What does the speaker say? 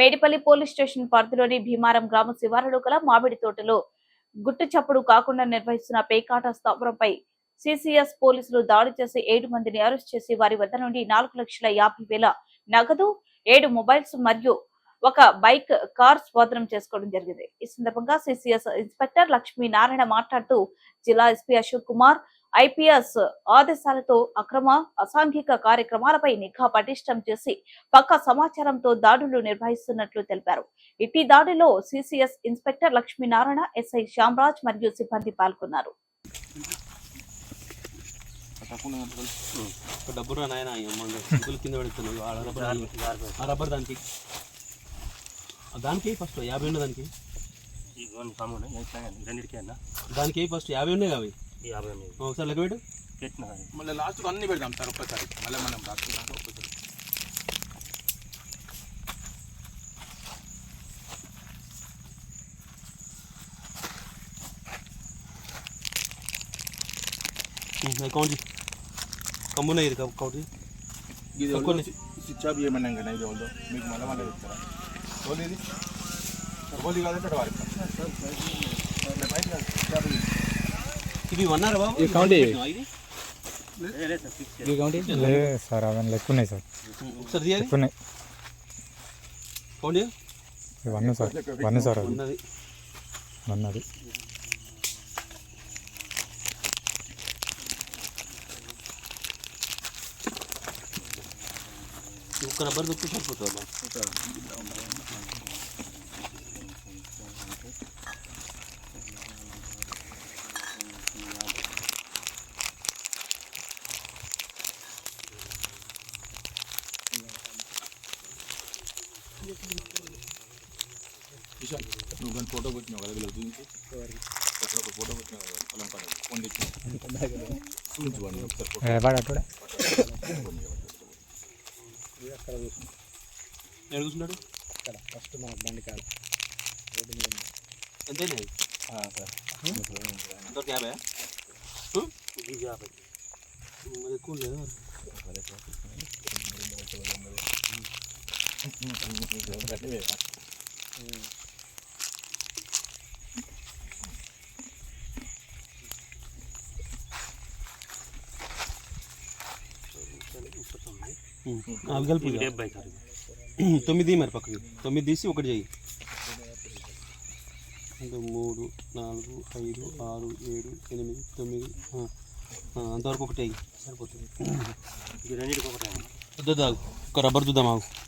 Medipalli police station పరిధిలోని భీమారం గ్రామ శివారులో గల మామిడి తోటలో గుట్టు చప్పుడు కాకుండా నిర్వహిస్తున్న పేకాట స్థావరంపై సిసిఎస్ పోలీసులు దాడి చేసి ఏడు మందిని అరెస్ట్ చేసి వారి వద్ద నుండి నాలుగు లక్షల యాభై వేల నగదు ఏడు మొబైల్స్ మరియు ఒక బైక్ కార్ స్వాధీనం చేసుకోవడం జరిగింది. ఈ సందర్భంగా సిసిఎస్ ఇన్స్పెక్టర్ లక్ష్మీనారాయణ మాట్లాడుతూ జిల్లా ఎస్పీ అశోక్ కుమార్ ఐపీఎస్ ఆదేశాలతో అక్రమ అసాంఘిక కార్యక్రమాలపై నిఘా పటిష్టం చేసి పక్క సమాచారంతో దాడులు నిర్వహిస్తున్నట్లు తెలిపారు. ఇటీ దాడిలో CCS inspector Lakshminarayana SI Shyamraj మరియు సిబ్బంది పాల్గొన్నారు. దానికి- ఫస్ట్ యాభై ఉన్నాయి దానికి. దానికి ఫస్ట్ యాభై ఉన్నాయి అవి యాభై ఉన్నాయి ఒకసారి లెక్క పెట్టు పెట్టిన కానీ మళ్ళీ లాస్ట్ అన్ని పెడదాం సార్ ఒక్కసారి మళ్ళీ మనం రాసుకున్నాక ఒక్కసారి అకౌంట్ కమ్మున్నాయి ఇది అకౌంట్ ఇది తక్కువ వాళ్ళు స్విచ్ ఆఫ్ చేయమన్నాం కదా ఇది వాళ్ళు మీకు మళ్ళీ మళ్ళీ చెప్తారా ఓన్లీ ఇది ఓన్లీ కాదంటే వారి ఇవి వన్నారా బాబు? ఈ కౌంట్ ఇవి. కౌంట్ లేదు సార్ అవన్నీ లెక్క ఉన్నాయి సార్ ఒకసారి తీయాలి? లెక్క ఉన్నాయి కౌంట్. ఇవన్నీ సార్ ఇవన్నీ సార్ అది ఒక్క రబ్బర్ దొక్కి సరిపోతుంది? నువ్వు కానీ ఫోటో కొట్టినావు కదా చూపించి ఒక ఫోటో కొట్టినావు కదా పొలం ఫోన్ చూపించు ఒకసారి ఫోటో ఏవాడు అట్టుడే ఫస్ట్ మన బండి కాడ ఎంతైనా సార్ అంతవరకు యాభై ఇది యాభై మరి ఎక్కువ లేదు అవి కలిపి ఇది డెబ్బై సార్ ఇది. తొమ్మిది మరి పక్కకి తొమ్మిది తీసి ఒకటి చెయ్యి మూడు నాలుగు ఐదు ఆరు ఏడు ఎనిమిది తొమ్మిది అంతవరకు ఒకటి అయ్యి సరిపోతుంది ఒకటే. వద్దు. ఒక రబ్బర్ చూద్దాం ఆగు